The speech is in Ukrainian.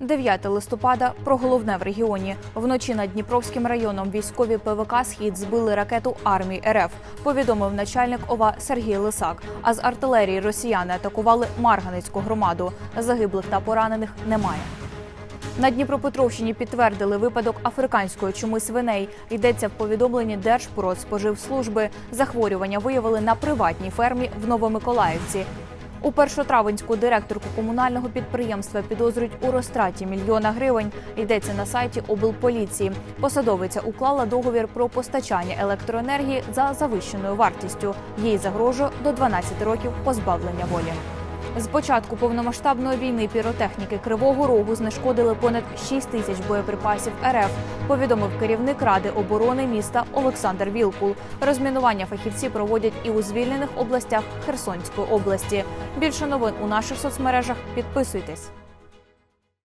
9 листопада про головне в регіоні. Вночі над Дніпровським районом військові ПВК Схід збили ракету армії РФ. Повідомив начальник ОВА Сергій Лисак. А з артилерії росіяни атакували Марганецьку громаду. Загиблих та поранених немає. На Дніпропетровщині підтвердили випадок африканської чуми свиней. Йдеться в повідомленні Держпродспоживслужби. Захворювання виявили на приватній фермі в Новомиколаївці. У першотравенську директорку комунального підприємства підозрюють у розтраті мільйона гривень. Йдеться на сайті облполіції. Посадовиця уклала договір про постачання електроенергії за завищеною вартістю. Їй загрожує до 12 років позбавлення волі. З початку повномасштабної війни піротехніки Кривого Рогу знешкодили понад 6 тисяч боєприпасів РФ. Повідомив керівник ради оборони міста Олександр Вілкул. Розмінування фахівці проводять і у звільнених областях Херсонської області. Більше новин у наших соцмережах. Підписуйтесь.